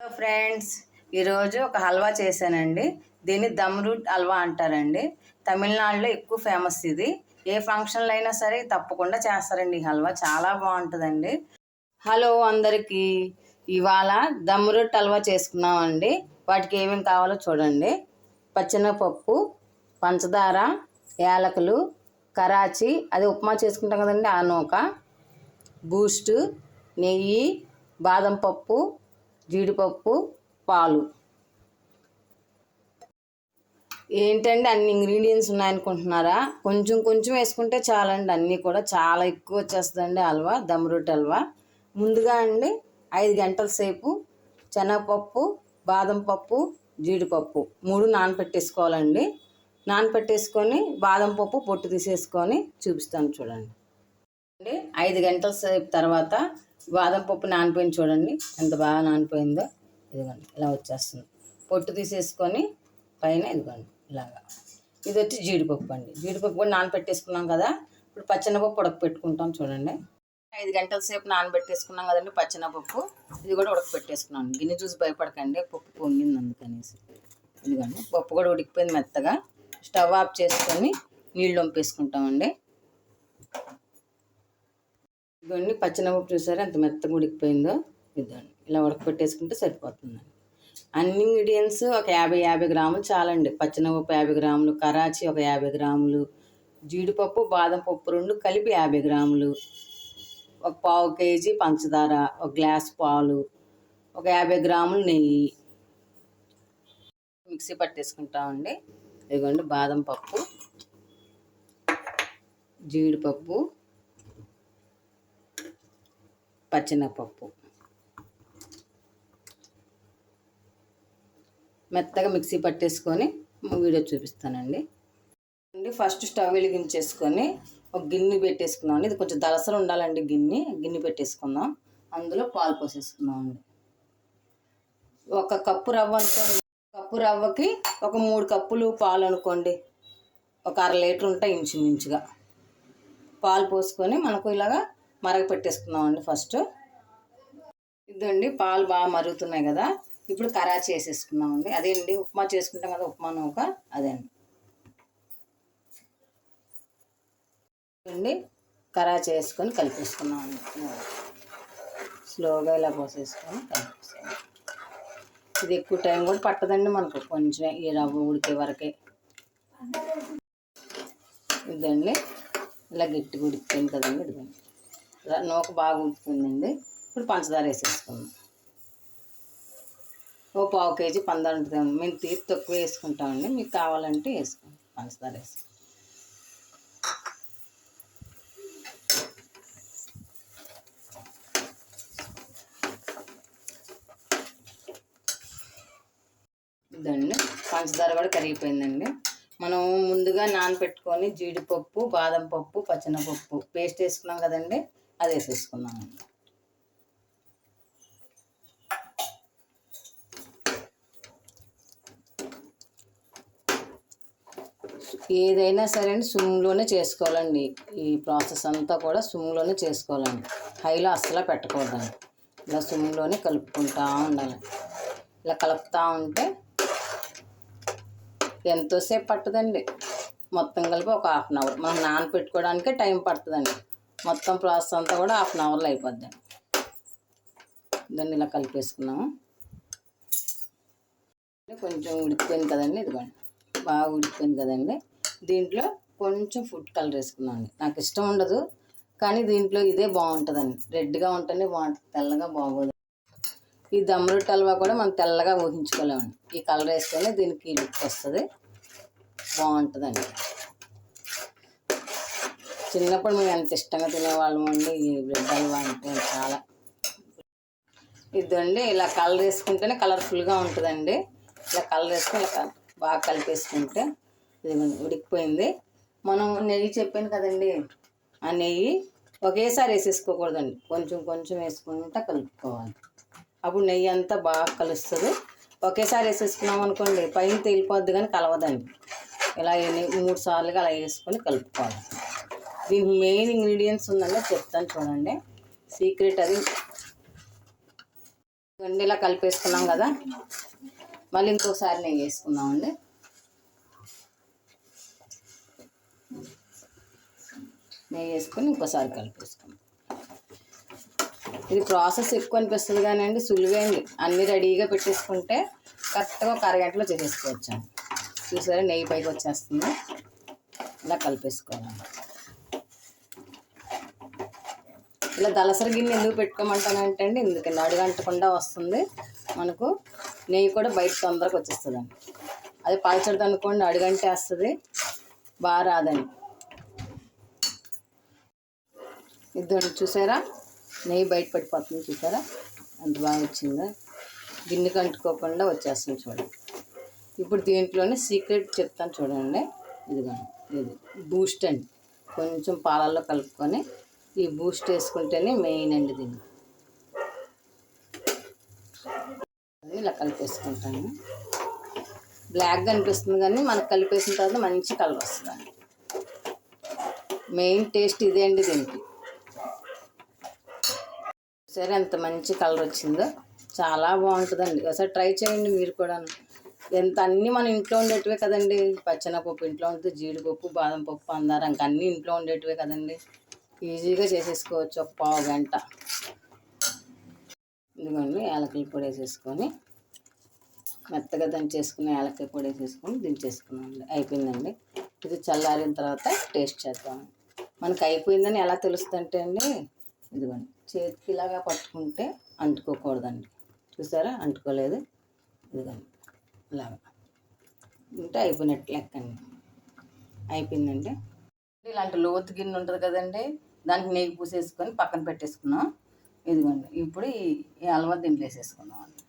Hello friends ఈరోజు ఒక హల్వా చేశానండి. దీన్ని దమ్ రూట్ హల్వా అంటారండి. తమిళనాడులో ఎక్కువ ఫేమస్ ఇది. ఏ ఫంక్షన్లో అయినా సరే తప్పకుండా చేస్తారండి ఈ హల్వా. చాలా బాగుంటుందండి. హలో అందరికీ. ఇవాళ దమ్ రూట్ హల్వా చేసుకున్నామండి. వాటికి ఏమేమి కావాలో చూడండి. పచ్చెనపప్పు పంచదార యాలకులు కరాచి. అది ఉప్మా చేసుకుంటాం కదండి. ఆ నూక. బూస్ట్ నెయ్యి బాదం పప్పు జీడిపప్పు పాలు. ఏంటండి అన్ని ఇంగ్రీడియంట్స్ ఉన్నాయనుకుంటున్నారా? కొంచెం కొంచెం వేసుకుంటే చాలండి. అన్నీ కూడా చాలా ఎక్కువ వచ్చేస్తుందండి హల్వా దమ్ రొట్టె హల్వా. ముందుగా అండి ఐదు గంటల సేపు శనగపప్పు బాదం పప్పు జీడిపప్పు మూడు నానపెట్టేసుకోవాలండి. నానపెట్టేసుకొని బాదం పప్పు పొట్టు తీసేసుకొని చూపిస్తాను చూడండి. అండి ఐదు గంటల సేపు తర్వాత బాదం పప్పు నానిపోయింది చూడండి. ఎంత బాగా నానిపోయిందో ఇదిగోండి ఇలా వచ్చేస్తుంది. పొట్టు తీసేసుకొని పైన ఇదిగోండి ఇలాగా. ఇది వచ్చి జీడిపప్పు అండి. జీడిపప్పు కూడా నానబెట్టేసుకున్నాం కదా ఇప్పుడు పచ్చెనపప్పు ఉడకపెట్టుకుంటాం చూడండి. ఐదు గంటల సేపు నానబెట్టేసుకున్నాం కదండి పచ్చెనపప్పు. ఇది కూడా ఉడకపెట్టేసుకున్నాను గిన్నె చూసి భయపడకండి పప్పు పొంగింది అందుకనేసి. ఇదిగోండి పప్పు కూడా ఉడికిపోయింది మెత్తగా. స్టవ్ ఆఫ్ చేసుకొని నీళ్ళు వంపేసుకుంటామండి. ఇదిగోండి పచ్చినపప్పు చూసారా ఎంత మెత్తగా ఉడికిపోయిందో ఇదిగోండి. ఇలా ఉడకపెట్టేసుకుంటే సరిపోతుందండి అన్ని ఇంగ్రీడియంట్స్ ఒక యాభై యాభై గ్రాములు చాలండి. పచ్చినప్పు యాభై గ్రాములు కరాచి ఒక యాభై గ్రాములు జీడిపప్పు బాదం పప్పు రెండు కలిపి యాభై గ్రాములు ఒక పావు కేజీ పంచదార ఒక గ్లాస్ పాలు ఒక యాభై గ్రాములు నెయ్యి. మిక్సీ పట్టేసుకుంటామండి. ఇదిగోండి బాదం పప్పు జీడిపప్పు పచ్చెనపప్పు. మెత్తగా మిక్సీ పట్టేసుకొని వీడియో చూపిస్తానండి. అండి ఫస్ట్ స్టవ్ వెలిగించేసుకొని ఒక గిన్నె పెట్టేసుకున్నాం ఇది కొంచెం దలసలు ఉండాలండి గిన్నె. గిన్నె పెట్టేసుకుందాం. అందులో పాలు పోసేసుకుందాం అండి. ఒక కప్పు రవ్వ అనుకోండి కప్పు రవ్వకి ఒక మూడు కప్పులు పాలు అనుకోండి. ఒక అర లీటర్ ఉంటాయి ఇంచుమించుగా. పాలు పోసుకొని మనకు ఇలాగా మరగపెట్టేసుకున్నామండి ఫస్ట్. ఇదండి పాలు బాగా మరుగుతున్నాయి కదా. ఇప్పుడు కరా చేసేసుకున్నామండి అదే అండి ఉప్మా చేసుకుంటాం కదా ఉప్మా నూక. అదేండి. అండి కరా చేసుకొని కలిపేసుకున్నామండి స్లోగా ఇలా పోసేసుకొని కలిపేసుకోండి ఇది ఎక్కువ టైం కూడా పట్టదండి మనకు. కొంచెం ఈ రవ్వ ఉడికే వరకే. ఇదండి. ఇలా గట్టిగా ఉడికిపోయింది కదండి. ఇదిగోండి. నూక బాగా ఉడికిపోయిందండి. ఇప్పుడు పంచదార వేసేసుకుందాం. ఓ పావు కేజీ పందారు ఉంటుంది మేము తీపి తక్కువ వేసుకుంటామండి. మీకు కావాలంటే వేసుకోండి. పంచదార వేసి ఇదండి. పంచదార కూడా కరిగిపోయిందండి. మనం ముందుగా నానబెట్టుకొని జీడిపప్పు బాదం పప్పు పచ్చనపప్పు పేస్ట్ వేసుకున్నాం కదండి. అది వేసేసుకున్నామండి ఏదైనా సరే అండి సుమ్లోనే చేసుకోవాలండి. ఈ ప్రాసెస్ అంతా కూడా సుమ్లోనే చేసుకోవాలండి. హైలో అస్సలు పెట్టకూడదండి. ఇలా సుమ్లోనే కలుపుకుంటా ఉండాలి. ఇలా కలుపుతూ ఉంటే ఎంతోసేపు పట్టదండి. మొత్తం కలిపి ఒక హాఫ్ అన్ అవర్. మనం నానపెట్టుకోవడానికే టైం పడుతుందండి. మొత్తం ప్రాసెస్ అంతా కూడా హాఫ్ అన్ అవర్లో అయిపోద్ది. దాన్ని ఇలా కలిపేసుకున్నాము. కొంచెం ఉడికిపోయింది కదండి ఇదిగోండి. బాగా ఉడికిపోయింది కదండి. దీంట్లో కొంచెం ఫుడ్ కలర్ వేసుకున్నాను. నాకు ఇష్టం ఉండదు కానీ దీంట్లో ఇదే బాగుంటుందండి. రెడ్గా ఉంటేనే బాగుంటుంది తెల్లగా బాగోదు. ఈ దమ్ హల్వా కూడా మనం తెల్లగా ఊహించుకోలేమండి. ఈ కలర్ వేసుకొని దీనికి లుక్ వస్తుంది. బాగుంటుందండి. చిన్నప్పుడు మేము ఎంత ఇష్టంగా తినేవాళ్ళం అండి? ఈ బ్రెడ్ హల్వా అంటే చాలా. ఇదండి ఇలా కలర్ వేసుకుంటేనే కలర్ఫుల్గా ఉంటుందండి. ఇలా కలర్ వేసుకుని ఇలా బాగా కలిపేసుకుంటే ఇది ఉడికిపోయింది. మనం నెయ్యి చెప్పాను కదండి ఆ నెయ్యి ఒకేసారి వేసేసుకోకూడదండి. కొంచెం కొంచెం వేసుకుంటా కలుపుకోవాలి. అప్పుడు నెయ్యి అంతా బాగా కలుస్తుంది. ఒకేసారి వేసేసుకున్నాం అనుకోండి పైన తేలిపోద్ది కానీ కలవదండి. ఇలా మూడు సార్లుగా అలా వేసుకొని కలుపుకోవాలి. దీనికి మెయిన్ ఇంగ్రీడియంట్స్ ఉందండి చెప్తాను చూడండి. సీక్రెట్ అది. గండిలా కలిపేసుకున్నాం కదా. మళ్ళీ ఇంకొకసారి నెయ్యి వేసుకుందామండి. నెయ్యి వేసుకొని ఇంకోసారి కలిపేసుకుందాం. ఇది ప్రాసెస్ ఎక్కువ అనిపిస్తుంది కానీ అండి సులువైంది. అన్నీ రెడీగా పెట్టేసుకుంటే కరెక్ట్గా ఒక అరగంటలో చేసేసుకోవచ్చు చూసారా నెయ్యి పైకి వచ్చేస్తుంది. ఇలా కలిపేసుకోవాలి. ఇలా దలసరి గిన్నె ఎందుకు పెట్టుకోమంటానంటే అండి ఎందుకండి అడుగంటకుండా వస్తుంది. మనకు నెయ్యి కూడా బయట తొందరగా వచ్చేస్తుందండి. అది పలచడిది అనుకోండి అడుగంటే వస్తుంది. బాగా రాదండి. ఇద్దరు చూసారా? నెయ్యి బయట పడిపోతుంది చూసారా? అంత బాగా వచ్చిందా. గిన్నెకి అంటుకోకుండా వచ్చేస్తుంది చూడండి. ఇప్పుడు దీంట్లోనే సీక్రెట్ చెప్తాను చూడండి. ఇదిగోండి ఇది బూస్ట్ అండి. కొంచెం పాలల్లో కలుపుకొని ఈ బూస్ట్ వేసుకుంటేనే మెయిన్ అండి దీన్ని. ఇలా కలిపేసుకుంటాను. బ్లాక్ అనిపిస్తుంది కానీ మనకు కలిపేసిన తర్వాత మంచి కలర్ వస్తుంది. మెయిన్ టేస్ట్ ఇదే అండి దీనికి. సరే ఎంత మంచి కలర్ వచ్చిందో చాలా బాగుంటుందండి. ఒకసారి ట్రై చేయండి మీరు కూడా ఎంత అన్నీ మన ఇంట్లో ఉండేటివే కదండి. పచ్చనపప్పు ఇంట్లో ఉంటుంది జీడిపప్పు బాదం పప్పు అందారు ఇంకా అన్నీ ఇంట్లో ఉండేటివే కదండి. ఈజీగా చేసేసుకోవచ్చు. ఒక పావు గంట. ఇదిగోండి యాలకల పొడి వేసేసుకొని మెత్తగా దంచేసుకుని యాలకాయ పొడి వేసేసుకొని దించేసుకున్నామండి. అయిపోయిందండి. ఇది చల్లారిన తర్వాత టేస్ట్ చేద్దాం. మనకు అయిపోయిందని ఎలా తెలుస్తుందంటే అండి ఇదిగోండి చేతికి ఇలాగా పట్టుకుంటే అంటుకోకూడదండి. చూసారా? అంటుకోలేదు. ఇదిగోండి ఇలాగా. ఉంటే అయిపోయినట్టు లెక్కండి. అయిపోయిందండి. ఇలాంటి లోతు గిన్నె ఉంటుంది కదండి దానికి నెయ్యి పూసేసుకొని పక్కన పెట్టేసుకున్నాం. ఇదిగోండి ఇప్పుడు ఈ ఈ అలవా దీంట్లో వేసేసుకున్నాం అండి.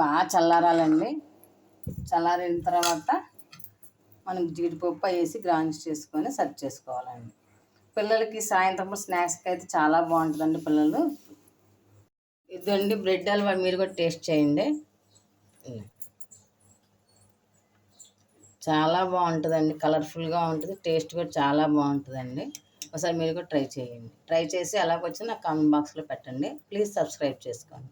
బాగా చల్లారాలండి. చల్లారిన తర్వాత మనం జీడిపప్పు వేసి గ్రాండ్స్ చేసుకొని సర్వ్ చేసుకోవాలండి. పిల్లలకి సాయంత్రం స్నాక్స్కి అయితే చాలా బాగుంటుందండి పిల్లలు. ఇదండి బ్రెడ్ హల్వా మీరు కూడా టేస్ట్ చేయండి. చాలా బాగుంటుందండి కలర్ఫుల్గా ఉంటుంది టేస్ట్ కూడా చాలా బాగుంటుందండి. ఒకసారి మీరు కూడా ట్రై చేయండి. ట్రై చేసి ఎలాగొచ్చి నాకు కామెంట్ బాక్స్లో పెట్టండి. ప్లీజ్ సబ్స్క్రైబ్ చేసుకోండి.